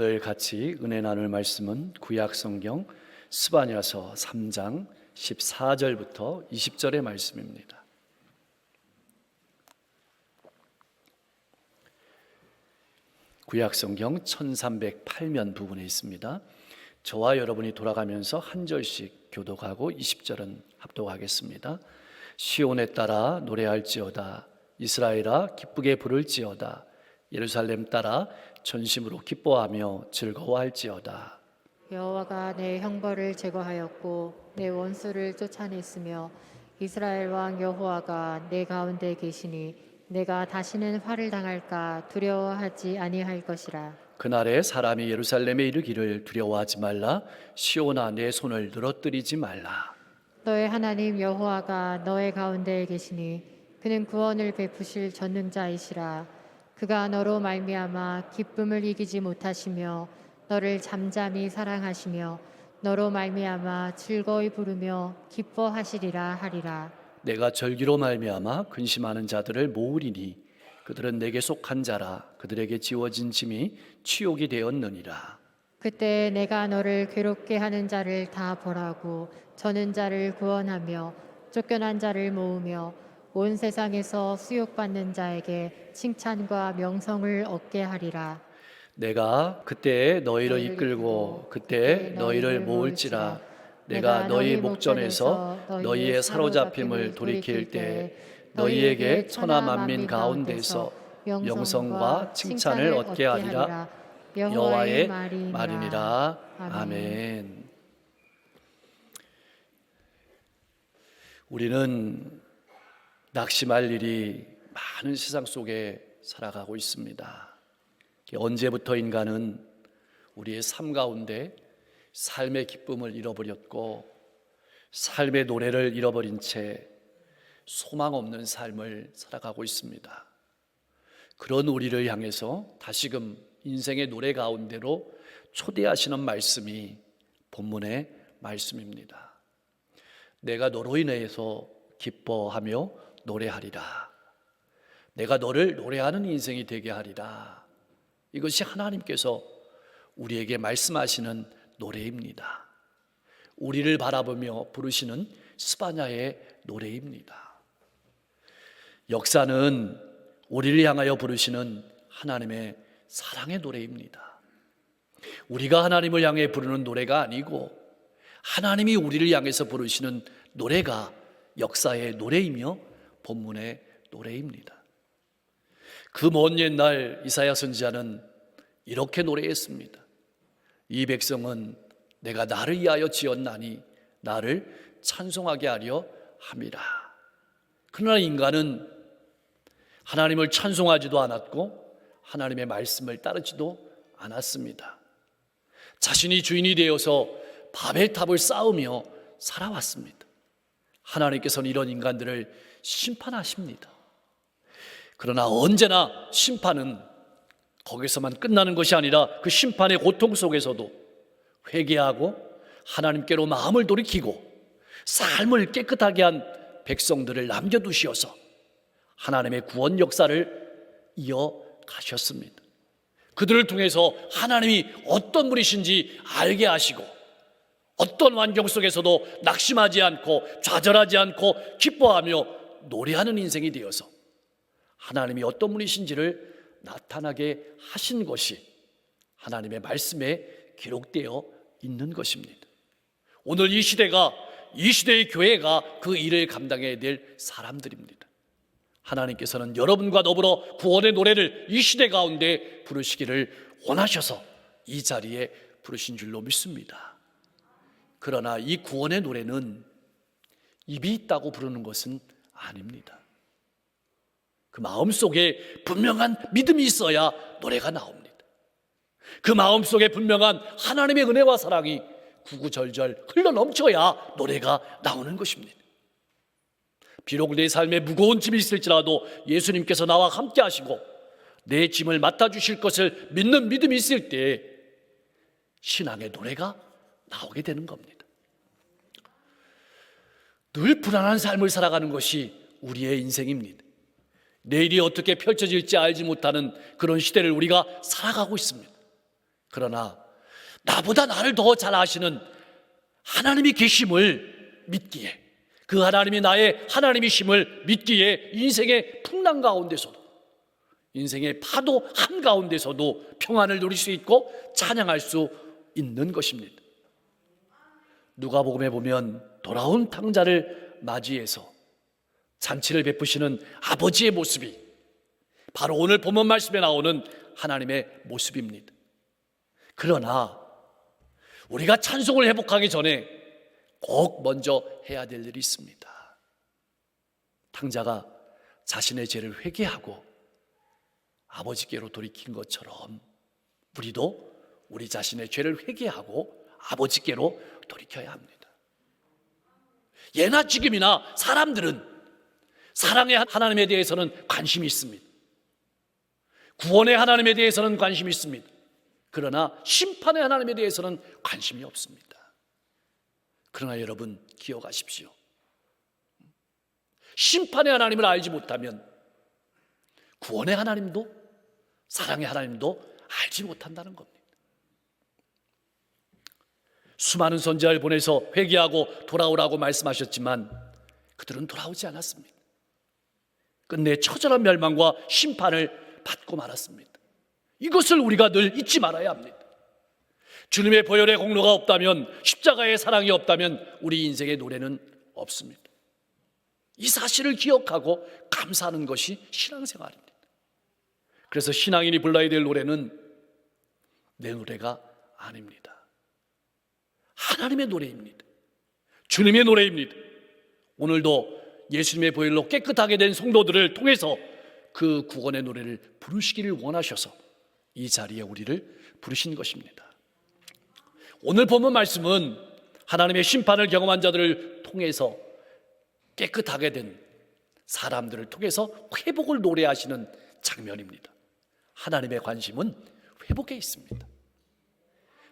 오늘 같이 은혜 나눌 말씀은 구약 성경 스바냐서 3장 14절부터 20절의 말씀입니다. 구약 성경 1308면 부분에 있습니다. 저와 여러분이 돌아가면서 한 절씩 교독하고 20절은 합독하겠습니다. 시온에 따라 노래할지어다 이스라엘아 기쁘게 부를지어다 예루살렘 따라 전심으로 기뻐하며 즐거워할지어다. 여호와가 내 형벌을 제거하였고 내 원수를 쫓아냈으며 이스라엘 왕 여호와가 내 가운데 계시니 내가 다시는 화를 당할까 두려워하지 아니할 것이라. 그날에 사람이 예루살렘에 이르기를 두려워하지 말라. 시온아 내 손을 늘어뜨리지 말라. 너의 하나님 여호와가 너의 가운데 계시니 그는 구원을 베푸실 전능자이시라 그가 너로 말미암아 기쁨을 이기지 못하시며 너를 잠잠히 사랑하시며 너로 말미암아 즐거이 부르며 기뻐하시리라 하리라. 내가 절기로 말미암아 근심하는 자들을 모으리니 그들은 내게 속한 자라 그들에게 지워진 짐이 치욕이 되었느니라. 그때 내가 너를 괴롭게 하는 자를 다 벌하고 저는 자를 구원하며 쫓겨난 자를 모으며 온 세상에서 수욕받는 자에게 칭찬과 명성을 얻게 하리라. 내가 그때 너희를 이끌고 그때 너희를 모을지라. 내가 너희 목전에서 너희의 사로잡힘을 돌이킬 때 너희에게 천하 만민 가운데서 명성과 칭찬을 얻게 하리라. 여호와의 말이니라. 아멘. 우리는 낙심할 일이 많은 세상 속에 살아가고 있습니다. 언제부터 인간은 우리의 삶 가운데 삶의 기쁨을 잃어버렸고 삶의 노래를 잃어버린 채 소망 없는 삶을 살아가고 있습니다. 그런 우리를 향해서 다시금 인생의 노래 가운데로 초대하시는 말씀이 본문의 말씀입니다. 내가 너로 인해서 기뻐하며 노래하리라. 내가 너를 노래하는 인생이 되게 하리라. 이것이 하나님께서 우리에게 말씀하시는 노래입니다. 우리를 바라보며 부르시는 스바냐의 노래입니다. 역사는 우리를 향하여 부르시는 하나님의 사랑의 노래입니다. 우리가 하나님을 향해 부르는 노래가 아니고 하나님이 우리를 향해서 부르시는 노래가 역사의 노래이며 본문의 노래입니다. 그 먼 옛날 이사야 선지자는 이렇게 노래했습니다. 이 백성은 내가 나를 위하여 지었나니 나를 찬송하게 하려 함이라. 그러나 인간은 하나님을 찬송하지도 않았고 하나님의 말씀을 따르지도 않았습니다. 자신이 주인이 되어서 바벨탑을 쌓으며 살아왔습니다. 하나님께서는 이런 인간들을 심판하십니다. 그러나 언제나 심판은 거기서만 끝나는 것이 아니라 그 심판의 고통 속에서도 회개하고 하나님께로 마음을 돌이키고 삶을 깨끗하게 한 백성들을 남겨두시어서 하나님의 구원 역사를 이어가셨습니다. 그들을 통해서 하나님이 어떤 분이신지 알게 하시고 어떤 환경 속에서도 낙심하지 않고 좌절하지 않고 기뻐하며 노래하는 인생이 되어서 하나님이 어떤 분이신지를 나타나게 하신 것이 하나님의 말씀에 기록되어 있는 것입니다. 오늘 이 시대가 이 시대의 교회가 그 일을 감당해야 될 사람들입니다. 하나님께서는 여러분과 더불어 구원의 노래를 이 시대 가운데 부르시기를 원하셔서 이 자리에 부르신 줄로 믿습니다. 그러나 이 구원의 노래는 입이 있다고 부르는 것은 아닙니다. 그 마음 속에 분명한 믿음이 있어야 노래가 나옵니다. 그 마음 속에 분명한 하나님의 은혜와 사랑이 구구절절 흘러 넘쳐야 노래가 나오는 것입니다. 비록 내 삶에 무거운 짐이 있을지라도 예수님께서 나와 함께 하시고 내 짐을 맡아주실 것을 믿는 믿음이 있을 때 신앙의 노래가 나오게 되는 겁니다. 늘 불안한 삶을 살아가는 것이 우리의 인생입니다. 내일이 어떻게 펼쳐질지 알지 못하는 그런 시대를 우리가 살아가고 있습니다. 그러나 나보다 나를 더 잘 아시는 하나님이 계심을 믿기에 그 하나님이 나의 하나님이심을 믿기에 인생의 풍랑 가운데서도 인생의 파도 한가운데서도 평안을 누릴 수 있고 찬양할 수 있는 것입니다. 누가복음에 보면 돌아온 탕자를 맞이해서 잔치를 베푸시는 아버지의 모습이 바로 오늘 본문 말씀에 나오는 하나님의 모습입니다. 그러나 우리가 찬송을 회복하기 전에 꼭 먼저 해야 될 일이 있습니다. 탕자가 자신의 죄를 회개하고 아버지께로 돌이킨 것처럼 우리도 우리 자신의 죄를 회개하고 아버지께로 돌이켜야 합니다. 예나 지금이나 사람들은 사랑의 하나님에 대해서는 관심이 있습니다. 구원의 하나님에 대해서는 관심이 있습니다. 그러나 심판의 하나님에 대해서는 관심이 없습니다. 그러나 여러분 기억하십시오. 심판의 하나님을 알지 못하면 구원의 하나님도 사랑의 하나님도 알지 못한다는 겁니다. 수많은 선지자를 보내서 회개하고 돌아오라고 말씀하셨지만 그들은 돌아오지 않았습니다. 끝내 처절한 멸망과 심판을 받고 말았습니다. 이것을 우리가 늘 잊지 말아야 합니다. 주님의 보혈의 공로가 없다면 십자가의 사랑이 없다면 우리 인생의 노래는 없습니다. 이 사실을 기억하고 감사하는 것이 신앙생활입니다. 그래서 신앙인이 불러야 될 노래는 내 노래가 아닙니다. 하나님의 노래입니다. 주님의 노래입니다. 오늘도 예수님의 보혈로 깨끗하게 된 성도들을 통해서 그 구원의 노래를 부르시기를 원하셔서 이 자리에 우리를 부르신 것입니다. 오늘 본문 말씀은 하나님의 심판을 경험한 자들을 통해서 깨끗하게 된 사람들을 통해서 회복을 노래하시는 장면입니다. 하나님의 관심은 회복에 있습니다.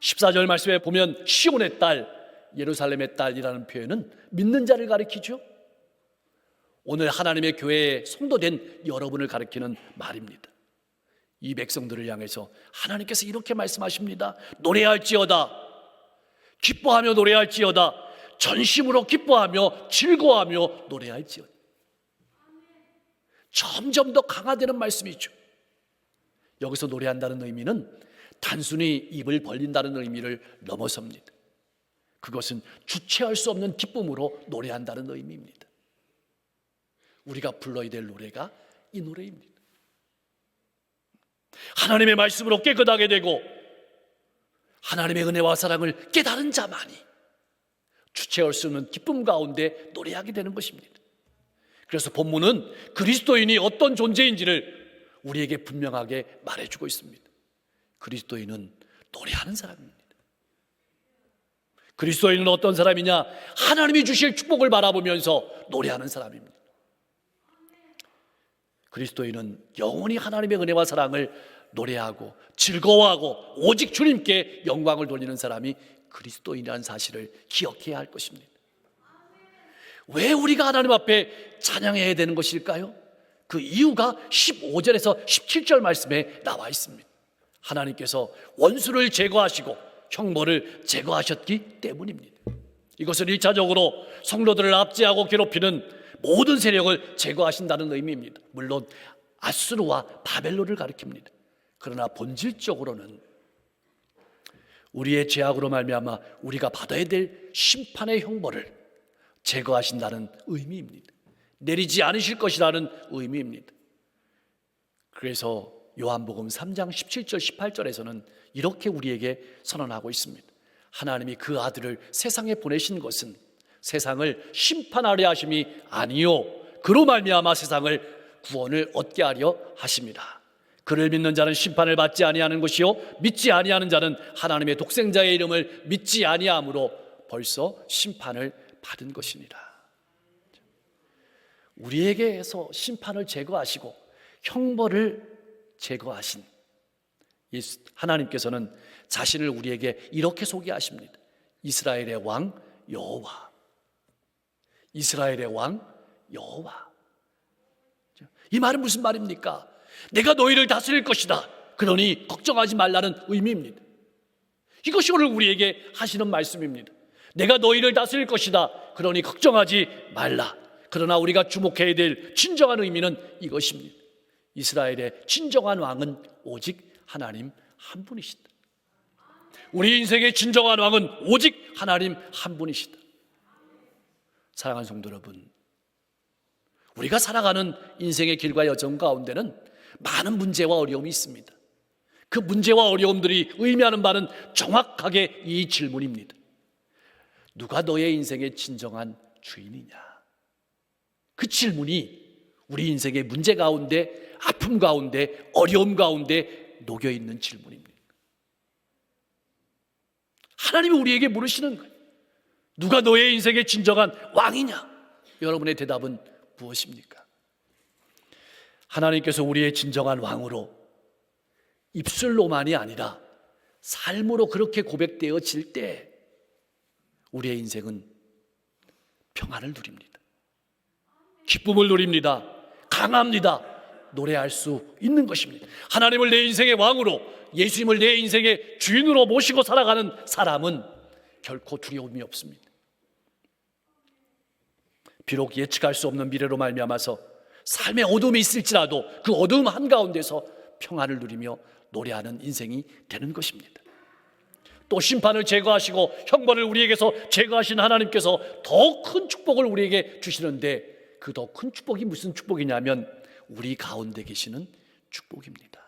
14절 말씀에 보면 시온의 딸, 예루살렘의 딸이라는 표현은 믿는 자를 가리키죠. 오늘 하나님의 교회에 성도된 여러분을 가리키는 말입니다. 이 백성들을 향해서 하나님께서 이렇게 말씀하십니다. 노래할지어다. 기뻐하며 노래할지어다. 전심으로 기뻐하며 즐거워하며 노래할지어다. 점점 더 강화되는 말씀이죠. 여기서 노래한다는 의미는 단순히 입을 벌린다는 의미를 넘어섭니다. 그것은 주체할 수 없는 기쁨으로 노래한다는 의미입니다. 우리가 불러야 될 노래가 이 노래입니다. 하나님의 말씀으로 깨끗하게 되고 하나님의 은혜와 사랑을 깨달은 자만이 주체할 수 없는 기쁨 가운데 노래하게 되는 것입니다. 그래서 본문은 그리스도인이 어떤 존재인지를 우리에게 분명하게 말해주고 있습니다. 그리스도인은 노래하는 사람입니다. 그리스도인은 어떤 사람이냐? 하나님이 주실 축복을 바라보면서 노래하는 사람입니다. 그리스도인은 영원히 하나님의 은혜와 사랑을 노래하고 즐거워하고 오직 주님께 영광을 돌리는 사람이 그리스도인이라는 사실을 기억해야 할 것입니다. 왜 우리가 하나님 앞에 찬양해야 되는 것일까요? 그 이유가 15절에서 17절 말씀에 나와 있습니다. 하나님께서 원수를 제거하시고 형벌을 제거하셨기 때문입니다. 이것은 1차적으로 성도들을 압제하고 괴롭히는 모든 세력을 제거하신다는 의미입니다. 물론 아수르와 바벨론을 가리킵니다. 그러나 본질적으로는 우리의 죄악으로 말미암아 우리가 받아야 될 심판의 형벌을 제거하신다는 의미입니다. 내리지 않으실 것이라는 의미입니다. 그래서 요한복음 3장 17절 18절에서는 이렇게 우리에게 선언하고 있습니다. 하나님이 그 아들을 세상에 보내신 것은 세상을 심판하려 하심이 아니요 그로 말미암아 세상을 구원을 얻게 하려 하십니다. 그를 믿는 자는 심판을 받지 아니하는 것이요 믿지 아니하는 자는 하나님의 독생자의 이름을 믿지 아니함으로 벌써 심판을 받은 것이니라. 우리에게서 심판을 제거하시고 형벌을 제거하신 예수 하나님께서는 자신을 우리에게 이렇게 소개하십니다. 이스라엘의 왕 여호와. 이스라엘의 왕 여호와. 이 말은 무슨 말입니까? 내가 너희를 다스릴 것이다. 그러니 걱정하지 말라는 의미입니다. 이것이 오늘 우리에게 하시는 말씀입니다. 내가 너희를 다스릴 것이다. 그러니 걱정하지 말라. 그러나 우리가 주목해야 될 진정한 의미는 이것입니다. 이스라엘의 진정한 왕은 오직 하나님 한 분이시다. 우리 인생의 진정한 왕은 오직 하나님 한 분이시다. 사랑하는 성도 여러분, 우리가 살아가는 인생의 길과 여정 가운데는 많은 문제와 어려움이 있습니다. 그 문제와 어려움들이 의미하는 바는 정확하게 이 질문입니다. 누가 너의 인생의 진정한 주인이냐? 그 질문이 우리 인생의 문제 가운데, 아픔 가운데, 어려움 가운데 녹여 있는 질문입니다. 하나님이 우리에게 물으시는 거예요. 누가 너의 인생의 진정한 왕이냐? 여러분의 대답은 무엇입니까? 하나님께서 우리의 진정한 왕으로 입술로만이 아니라 삶으로 그렇게 고백되어질 때 우리의 인생은 평안을 누립니다. 기쁨을 누립니다. 강합니다. 노래할 수 있는 것입니다. 하나님을 내 인생의 왕으로 예수님을 내 인생의 주인으로 모시고 살아가는 사람은 결코 두려움이 없습니다. 비록 예측할 수 없는 미래로 말미암아서 삶의 어둠이 있을지라도 그 어둠 한가운데서 평안을 누리며 노래하는 인생이 되는 것입니다. 또 심판을 제거하시고 형벌을 우리에게서 제거하신 하나님께서 더 큰 축복을 우리에게 주시는데 그 더 큰 축복이 무슨 축복이냐면 우리 가운데 계시는 축복입니다.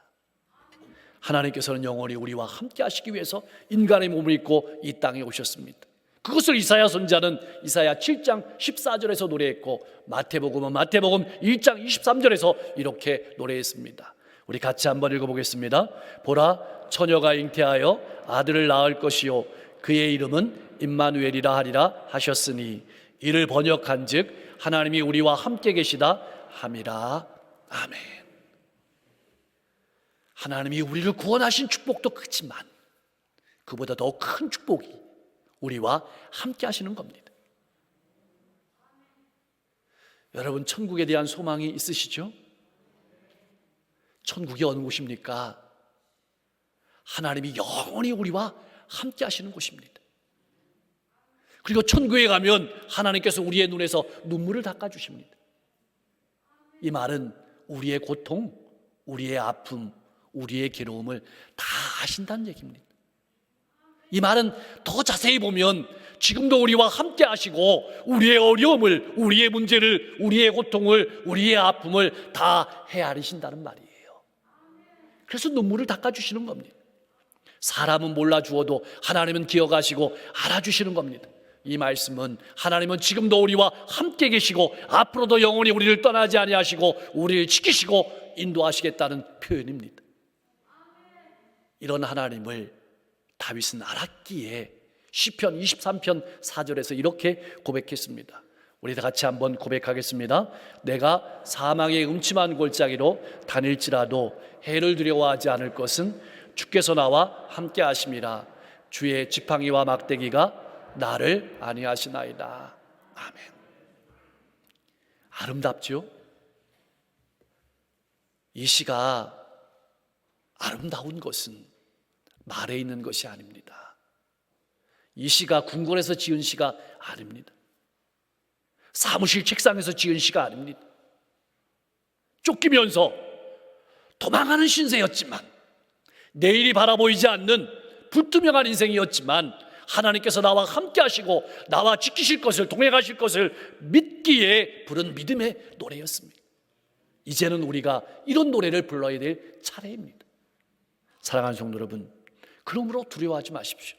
하나님께서는 영원히 우리와 함께 하시기 위해서 인간의 몸을 입고 이 땅에 오셨습니다. 그것을 이사야 선지자는 이사야 7장 14절에서 노래했고 마태복음은 마태복음 1장 23절에서 이렇게 노래했습니다. 우리 같이 한번 읽어보겠습니다. 보라 처녀가 잉태하여 아들을 낳을 것이요 그의 이름은 임마누엘이라 하리라 하셨으니 이를 번역한즉 하나님이 우리와 함께 계시다 함이라 아멘. 하나님이 우리를 구원하신 축복도 크지만 그보다 더 큰 축복이 우리와 함께 하시는 겁니다. 여러분 천국에 대한 소망이 있으시죠? 천국이 어느 곳입니까? 하나님이 영원히 우리와 함께 하시는 곳입니다. 그리고 천국에 가면 하나님께서 우리의 눈에서 눈물을 닦아 주십니다. 이 말은 우리의 고통, 우리의 아픔, 우리의 괴로움을 다 아신다는 얘기입니다. 이 말은 더 자세히 보면 지금도 우리와 함께 하시고 우리의 어려움을, 우리의 문제를, 우리의 고통을, 우리의 아픔을 다 헤아리신다는 말이에요. 그래서 눈물을 닦아주시는 겁니다. 사람은 몰라 주어도 하나님은 기억하시고 알아주시는 겁니다. 이 말씀은 하나님은 지금도 우리와 함께 계시고 앞으로도 영원히 우리를 떠나지 아니하시고 우리를 지키시고 인도하시겠다는 표현입니다. 이런 하나님을 다윗은 알았기에 시편 23편 4절에서 이렇게 고백했습니다. 우리 다 같이 한번 고백하겠습니다. 내가 사망의 음침한 골짜기로 다닐지라도 해를 두려워하지 않을 것은 주께서 나와 함께 하심이라 주의 지팡이와 막대기가 나를 안위하시나이다. 아멘. 아름답죠? 이 시가 아름다운 것은 말에 있는 것이 아닙니다. 이 시가 궁궐에서 지은 시가 아닙니다. 사무실 책상에서 지은 시가 아닙니다. 쫓기면서 도망하는 신세였지만 내일이 바라보이지 않는 불투명한 인생이었지만 하나님께서 나와 함께 하시고 나와 지키실 것을 동행하실 것을 믿기에 부른 믿음의 노래였습니다. 이제는 우리가 이런 노래를 불러야 될 차례입니다. 사랑하는 성도 여러분, 그러므로 두려워하지 마십시오.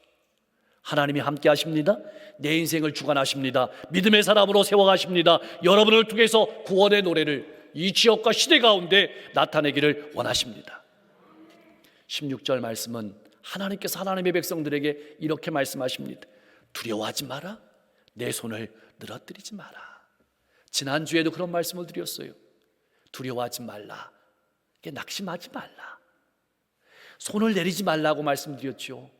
하나님이 함께 하십니다. 내 인생을 주관하십니다. 믿음의 사람으로 세워가십니다. 여러분을 통해서 구원의 노래를 이 지역과 시대 가운데 나타내기를 원하십니다. 16절 말씀은 하나님께서 하나님의 백성들에게 이렇게 말씀하십니다. 두려워하지 마라. 내 손을 늘어뜨리지 마라. 지난주에도 그런 말씀을 드렸어요. 두려워하지 말라. 낙심하지 말라. 손을 내리지 말라고 말씀드렸죠.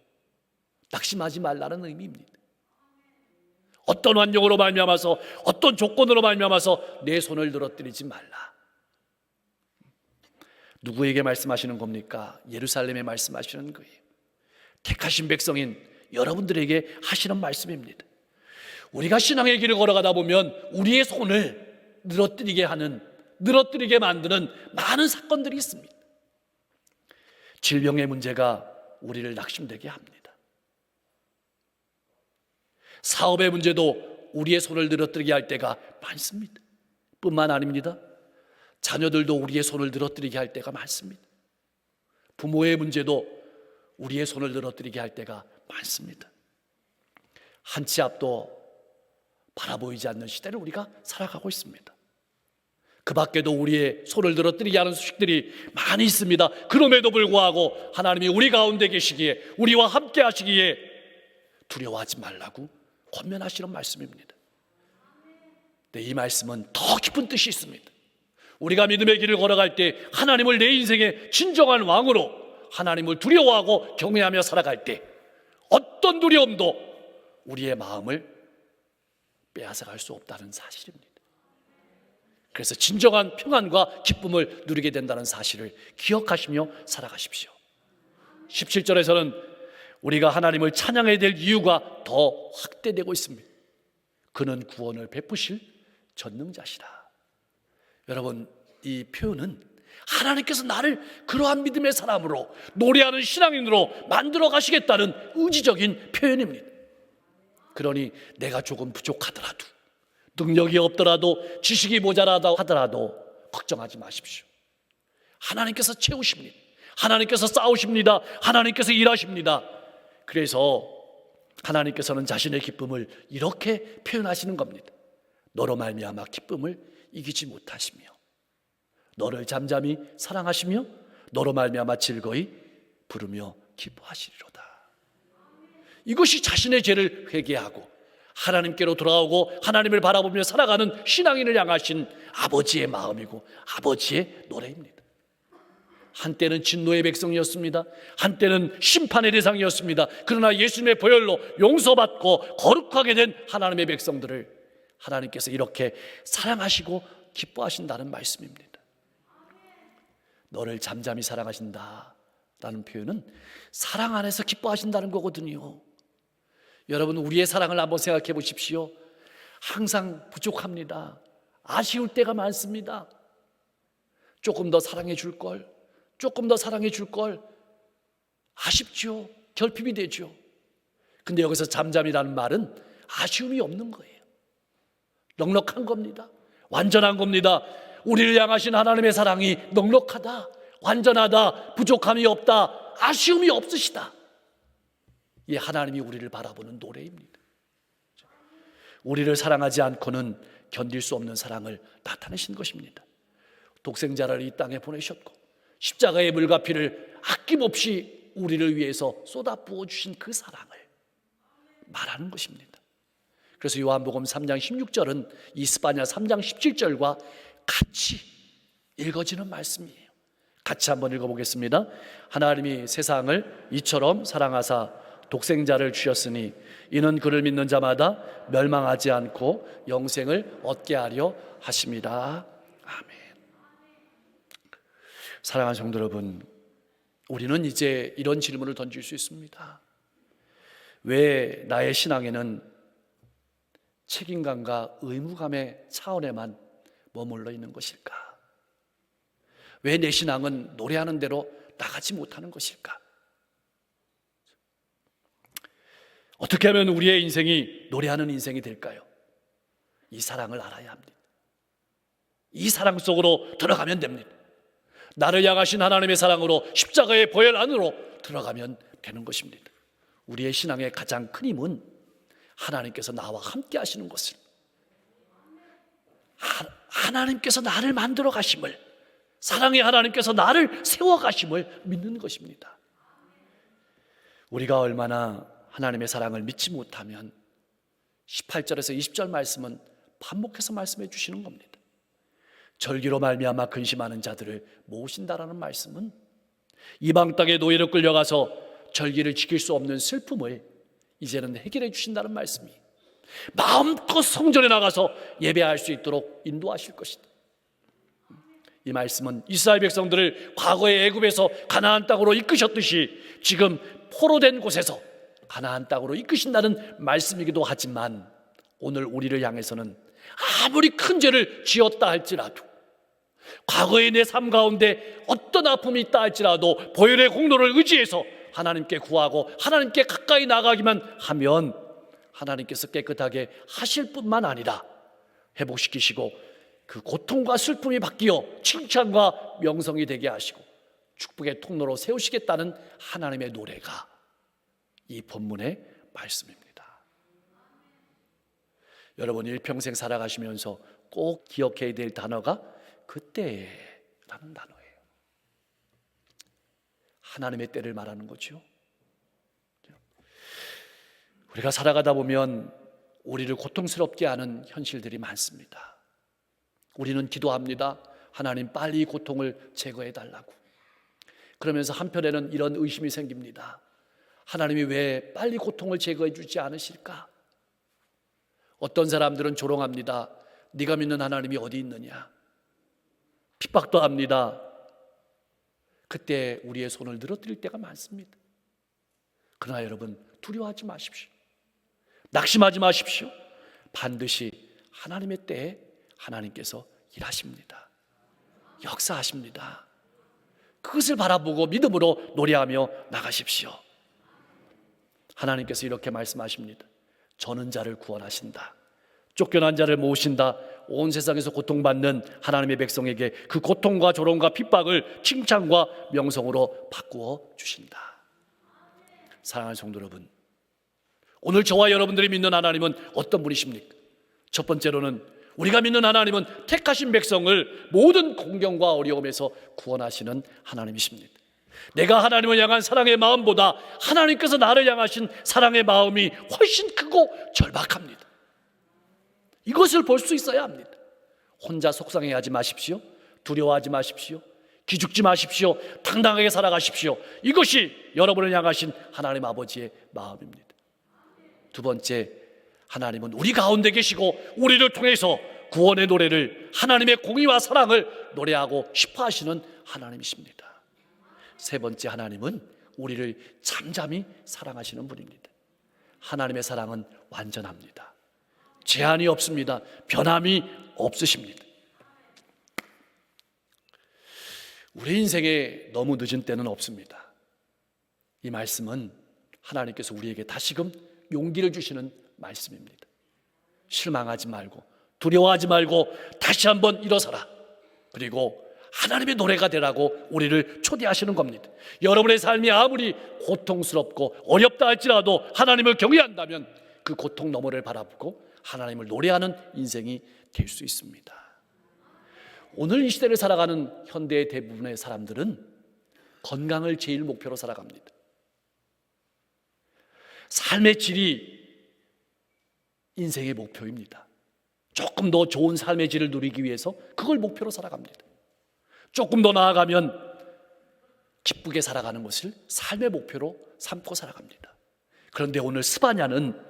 낙심하지 말라는 의미입니다. 어떤 환경으로 말미암아서 어떤 조건으로 말미암아서 내 손을 늘어뜨리지 말라. 누구에게 말씀하시는 겁니까? 예루살렘에 말씀하시는 거예요. 택하신 백성인 여러분들에게 하시는 말씀입니다. 우리가 신앙의 길을 걸어가다 보면 우리의 손을 늘어뜨리게 하는, 늘어뜨리게 만드는 많은 사건들이 있습니다. 질병의 문제가 우리를 낙심되게 합니다. 사업의 문제도 우리의 손을 늘어뜨리게 할 때가 많습니다. 뿐만 아닙니다. 자녀들도 우리의 손을 늘어뜨리게 할 때가 많습니다. 부모의 문제도 우리의 손을 늘어뜨리게 할 때가 많습니다. 한 치 앞도 바라보이지 않는 시대를 우리가 살아가고 있습니다. 그 밖에도 우리의 손을 늘어뜨리게 하는 소식들이 많이 있습니다. 그럼에도 불구하고 하나님이 우리 가운데 계시기에 우리와 함께 하시기에 두려워하지 말라고 권면하시는 말씀입니다. 네, 이 말씀은 더 깊은 뜻이 있습니다. 우리가 믿음의 길을 걸어갈 때 하나님을 내 인생의 진정한 왕으로 하나님을 두려워하고 경외하며 살아갈 때 어떤 두려움도 우리의 마음을 빼앗아갈 수 없다는 사실입니다. 그래서 진정한 평안과 기쁨을 누리게 된다는 사실을 기억하시며 살아가십시오. 17절에서는 우리가 하나님을 찬양해야 될 이유가 더 확대되고 있습니다. 그는 구원을 베푸실 전능자시라. 여러분, 이 표현은 하나님께서 나를 그러한 믿음의 사람으로 노래하는 신앙인으로 만들어 가시겠다는 의지적인 표현입니다. 그러니 내가 조금 부족하더라도 능력이 없더라도 지식이 모자라다 하더라도 걱정하지 마십시오. 하나님께서 채우십니다. 하나님께서 싸우십니다. 하나님께서 일하십니다. 그래서 하나님께서는 자신의 기쁨을 이렇게 표현하시는 겁니다. 너로 말미암아 기쁨을 이기지 못하시며 너를 잠잠히 사랑하시며 너로 말미암아 즐거이 부르며 기뻐하시리로다. 이것이 자신의 죄를 회개하고 하나님께로 돌아오고 하나님을 바라보며 살아가는 신앙인을 향하신 아버지의 마음이고 아버지의 노래입니다. 한때는 진노의 백성이었습니다. 한때는 심판의 대상이었습니다. 그러나 예수님의 보혈로 용서받고 거룩하게 된 하나님의 백성들을 하나님께서 이렇게 사랑하시고 기뻐하신다는 말씀입니다. 너를 잠잠히 사랑하신다. 라는 표현은 사랑 안에서 기뻐하신다는 거거든요. 여러분, 우리의 사랑을 한번 생각해 보십시오. 항상 부족합니다. 아쉬울 때가 많습니다. 조금 더 사랑해 줄 걸, 조금 더 사랑해 줄 걸, 아쉽죠. 결핍이 되죠. 근데 여기서 잠잠이라는 말은 아쉬움이 없는 거예요. 넉넉한 겁니다. 완전한 겁니다. 우리를 향하신 하나님의 사랑이 넉넉하다, 완전하다, 부족함이 없다, 아쉬움이 없으시다. 이 하나님이 우리를 바라보는 노래입니다. 우리를 사랑하지 않고는 견딜 수 없는 사랑을 나타내신 것입니다. 독생자를 이 땅에 보내셨고 십자가의 물과 피를 아낌없이 우리를 위해서 쏟아 부어 주신 그 사랑을 말하는 것입니다. 그래서 요한복음 3장 16절은 이스파냐 3장 17절과 같이 읽어지는 말씀이에요. 같이 한번 읽어보겠습니다. 하나님이 세상을 이처럼 사랑하사 독생자를 주셨으니 이는 그를 믿는 자마다 멸망하지 않고 영생을 얻게 하려 하십니다. 아멘. 사랑하는 성도 여러분, 우리는 이제 이런 질문을 던질 수 있습니다. 왜 나의 신앙에는 책임감과 의무감의 차원에만 머물러 있는 것일까? 왜 내 신앙은 노래하는 대로 나가지 못하는 것일까? 어떻게 하면 우리의 인생이 노래하는 인생이 될까요? 이 사랑을 알아야 합니다. 이 사랑 속으로 들어가면 됩니다. 나를 향하신 하나님의 사랑으로 십자가의 보혈 안으로 들어가면 되는 것입니다. 우리의 신앙의 가장 큰 힘은 하나님께서 나와 함께 하시는 것을 하, 하나님께서 나를 만들어 가심을 사랑의 하나님께서 나를 세워 가심을 믿는 것입니다. 우리가 얼마나 하나님의 사랑을 믿지 못하면 18절에서 20절 말씀은 반복해서 말씀해 주시는 겁니다. 절기로 말미암아 근심하는 자들을 모으신다라는 말씀은 이방 땅의 노예로 끌려가서 절기를 지킬 수 없는 슬픔을 이제는 해결해 주신다는 말씀이 마음껏 성전에 나가서 예배할 수 있도록 인도하실 것이다. 이 말씀은 이스라엘 백성들을 과거의 애굽에서 가나안 땅으로 이끄셨듯이 지금 포로된 곳에서 가나안 땅으로 이끄신다는 말씀이기도 하지만 오늘 우리를 향해서는 아무리 큰 죄를 지었다 할지라도 과거의 내 삶 가운데 어떤 아픔이 있다 할지라도 보혈의 공로를 의지해서 하나님께 구하고 하나님께 가까이 나가기만 하면 하나님께서 깨끗하게 하실 뿐만 아니라 회복시키시고 그 고통과 슬픔이 바뀌어 칭찬과 명성이 되게 하시고 축복의 통로로 세우시겠다는 하나님의 노래가 이 본문의 말씀입니다. 여러분 일평생 살아가시면서 꼭 기억해야 될 단어가 그때라는 단어예요. 하나님의 때를 말하는 거죠. 우리가 살아가다 보면 우리를 고통스럽게 하는 현실들이 많습니다. 우리는 기도합니다. 하나님 빨리 고통을 제거해 달라고. 그러면서 한편에는 이런 의심이 생깁니다. 하나님이 왜 빨리 고통을 제거해 주지 않으실까? 어떤 사람들은 조롱합니다. 네가 믿는 하나님이 어디 있느냐? 핍박도 합니다. 그때 우리의 손을 늘어뜨릴 때가 많습니다. 그러나 여러분 두려워하지 마십시오. 낙심하지 마십시오. 반드시 하나님의 때에 하나님께서 일하십니다. 역사하십니다. 그것을 바라보고 믿음으로 노래하며 나가십시오. 하나님께서 이렇게 말씀하십니다. 저는 자를 구원하신다. 쫓겨난 자를 모으신다. 온 세상에서 고통받는 하나님의 백성에게 그 고통과 조롱과 핍박을 칭찬과 명성으로 바꾸어 주신다. 사랑하는 성도 여러분, 오늘 저와 여러분들이 믿는 하나님은 어떤 분이십니까? 첫 번째로는 우리가 믿는 하나님은 택하신 백성을 모든 공경과 어려움에서 구원하시는 하나님이십니다. 내가 하나님을 향한 사랑의 마음보다 하나님께서 나를 향하신 사랑의 마음이 훨씬 크고 절박합니다. 이것을 볼 수 있어야 합니다. 혼자 속상해하지 마십시오. 두려워하지 마십시오. 기죽지 마십시오. 당당하게 살아가십시오. 이것이 여러분을 향하신 하나님 아버지의 마음입니다. 두 번째, 하나님은 우리 가운데 계시고 우리를 통해서 구원의 노래를 하나님의 공의와 사랑을 노래하고 싶어 하시는 하나님이십니다. 세 번째 하나님은 우리를 잠잠히 사랑하시는 분입니다. 하나님의 사랑은 완전합니다. 제한이 없습니다. 변함이 없으십니다. 우리 인생에 너무 늦은 때는 없습니다. 이 말씀은 하나님께서 우리에게 다시금 용기를 주시는 말씀입니다. 실망하지 말고 두려워하지 말고 다시 한번 일어서라. 그리고 하나님의 노래가 되라고 우리를 초대하시는 겁니다. 여러분의 삶이 아무리 고통스럽고 어렵다 할지라도 하나님을 경외한다면 그 고통 너머를 바라보고 하나님을 노래하는 인생이 될 수 있습니다. 오늘 이 시대를 살아가는 현대의 대부분의 사람들은 건강을 제일 목표로 살아갑니다. 삶의 질이 인생의 목표입니다. 조금 더 좋은 삶의 질을 누리기 위해서 그걸 목표로 살아갑니다. 조금 더 나아가면 기쁘게 살아가는 것을 삶의 목표로 삼고 살아갑니다. 그런데 오늘 스바냐는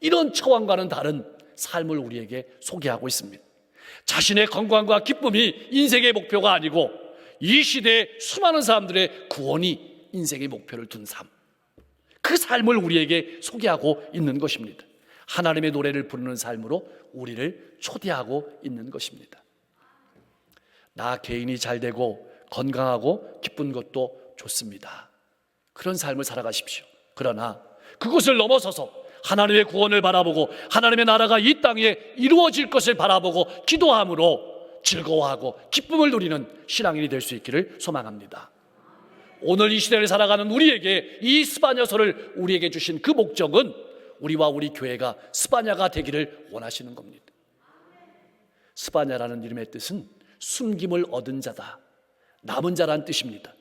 이런 처왕과는 다른 삶을 우리에게 소개하고 있습니다. 자신의 건강과 기쁨이 인생의 목표가 아니고 이 시대의 수많은 사람들의 구원이 인생의 목표를 둔 삶. 그 삶을 우리에게 소개하고 있는 것입니다. 하나님의 노래를 부르는 삶으로 우리를 초대하고 있는 것입니다. 나 개인이 잘 되고 건강하고 기쁜 것도 좋습니다. 그런 삶을 살아가십시오. 그러나 그것을 넘어서서 하나님의 구원을 바라보고 하나님의 나라가 이 땅에 이루어질 것을 바라보고 기도함으로 즐거워하고 기쁨을 누리는 신앙인이 될 수 있기를 소망합니다. 오늘 이 시대를 살아가는 우리에게 이 스바냐서를 우리에게 주신 그 목적은 우리와 우리 교회가 스바냐가 되기를 원하시는 겁니다. 스바냐라는 이름의 뜻은 숨김을 얻은 자다. 남은 자란 뜻입니다.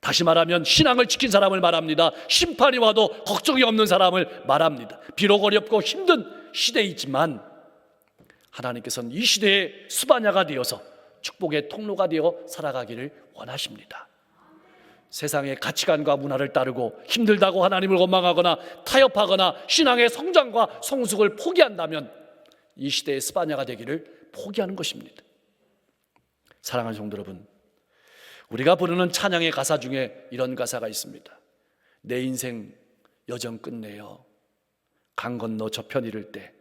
다시 말하면 신앙을 지킨 사람을 말합니다. 심판이 와도 걱정이 없는 사람을 말합니다. 비록 어렵고 힘든 시대이지만 하나님께서는 이 시대의 수바냐가 되어서 축복의 통로가 되어 살아가기를 원하십니다. 세상의 가치관과 문화를 따르고 힘들다고 하나님을 원망하거나 타협하거나 신앙의 성장과 성숙을 포기한다면 이 시대의 스바냐가 되기를 포기하는 것입니다. 사랑하는 성도 여러분, 우리가 부르는 찬양의 가사 중에 이런 가사가 있습니다. 내 인생 여정 끝내요. 강 건너 저편 이를 때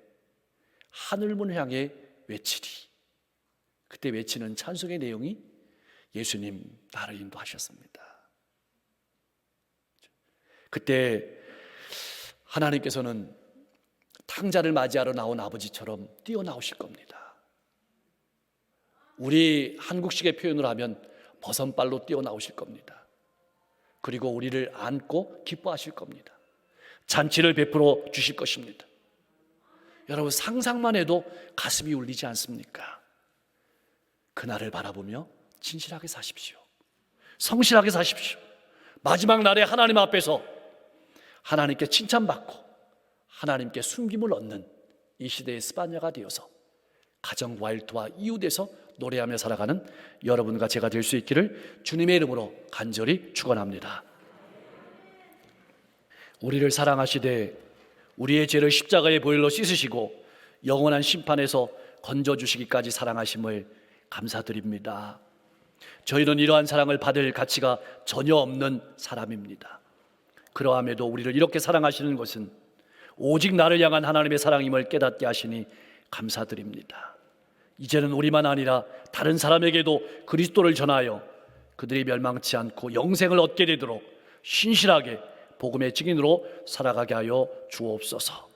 하늘문 향해 외치리. 그때 외치는 찬송의 내용이 예수님 나를 인도하셨습니다. 그때 하나님께서는 탕자를 맞이하러 나온 아버지처럼 뛰어나오실 겁니다. 우리 한국식의 표현을 하면 버선발로 뛰어나오실 겁니다. 그리고 우리를 안고 기뻐하실 겁니다. 잔치를 베풀어 주실 것입니다. 여러분 상상만 해도 가슴이 울리지 않습니까? 그날을 바라보며 진실하게 사십시오. 성실하게 사십시오. 마지막 날에 하나님 앞에서 하나님께 칭찬받고 하나님께 숨김을 얻는 이 시대의 스파냐가 되어서 가정과 일터와 이웃에서 노래하며 살아가는 여러분과 제가 될 수 있기를 주님의 이름으로 간절히 축원합니다. 우리를 사랑하시되 우리의 죄를 십자가의 보혈로 씻으시고 영원한 심판에서 건져 주시기까지 사랑하심을 감사드립니다. 저희는 이러한 사랑을 받을 가치가 전혀 없는 사람입니다. 그러함에도 우리를 이렇게 사랑하시는 것은 오직 나를 향한 하나님의 사랑임을 깨닫게 하시니 감사드립니다. 이제는 우리만 아니라 다른 사람에게도 그리스도를 전하여 그들이 멸망치 않고 영생을 얻게 되도록 신실하게 복음의 증인으로 살아가게 하여 주옵소서.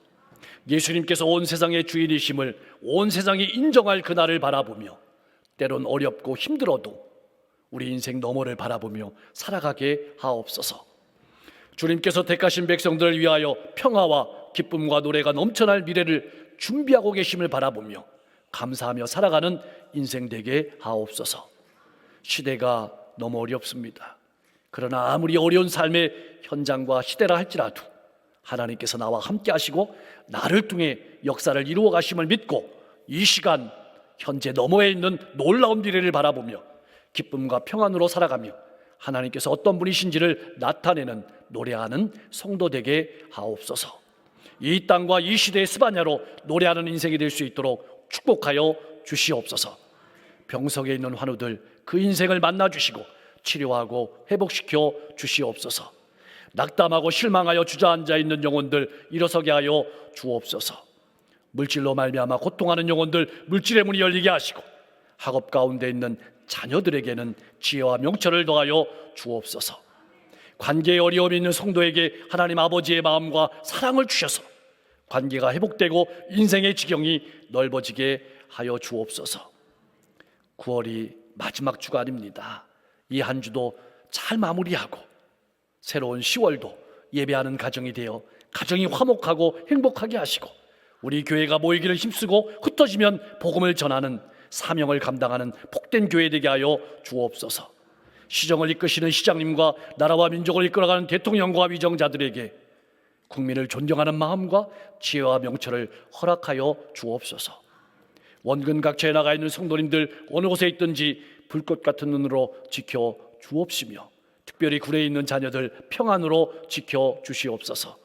예수님께서 온 세상의 주인이심을 온 세상이 인정할 그날을 바라보며 때론 어렵고 힘들어도 우리 인생 너머를 바라보며 살아가게 하옵소서. 주님께서 택하신 백성들을 위하여 평화와 기쁨과 노래가 넘쳐날 미래를 준비하고 계심을 바라보며 감사하며 살아가는 인생 되게 하옵소서. 시대가 너무 어렵습니다. 그러나 아무리 어려운 삶의 현장과 시대라 할지라도 하나님께서 나와 함께 하시고 나를 통해 역사를 이루어 가심을 믿고 이 시간 현재 너머에 있는 놀라운 미래를 바라보며 기쁨과 평안으로 살아가며 하나님께서 어떤 분이신지를 나타내는 노래하는 성도 되게 하옵소서. 이 땅과 이 시대의 스바냐로 노래하는 인생이 될 수 있도록 축복하여 주시옵소서. 병석에 있는 환우들 그 인생을 만나 주시고 치료하고 회복시켜 주시옵소서. 낙담하고 실망하여 주저앉아 있는 영혼들 일어서게 하여 주옵소서. 물질로 말미암아 고통하는 영혼들 물질의 문이 열리게 하시고 학업 가운데 있는 자녀들에게는 지혜와 명철을 더하여 주옵소서. 관계에 어려움이 있는 성도에게 하나님 아버지의 마음과 사랑을 주셔서 관계가 회복되고 인생의 지경이 넓어지게 하여 주옵소서. 9월이 마지막 주간입니다. 이 한 주도 잘 마무리하고 새로운 10월도 예배하는 가정이 되어 가정이 화목하고 행복하게 하시고 우리 교회가 모이기를 힘쓰고 흩어지면 복음을 전하는 사명을 감당하는 복된 교회 되게 하여 주옵소서. 시정을 이끄시는 시장님과 나라와 민족을 이끌어가는 대통령과 위정자들에게 국민을 존경하는 마음과 지혜와 명철을 허락하여 주옵소서. 원근 각처에 나가 있는 성도님들 어느 곳에 있든지 불꽃 같은 눈으로 지켜 주옵시며 특별히 굴에 있는 자녀들 평안으로 지켜 주시옵소서.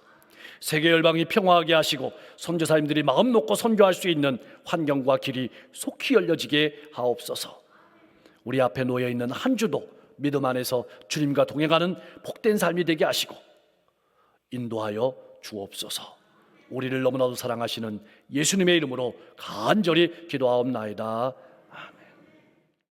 세계 열방이 평화하게 하시고 선교사님들이 마음 놓고 선교할 수 있는 환경과 길이 속히 열려지게 하옵소서. 우리 앞에 놓여 있는 한 주도 믿음 안에서 주님과 동행하는 복된 삶이 되게 하시고 인도하여 주옵소서. 우리를 너무나도 사랑하시는 예수님의 이름으로 간절히 기도하옵나이다.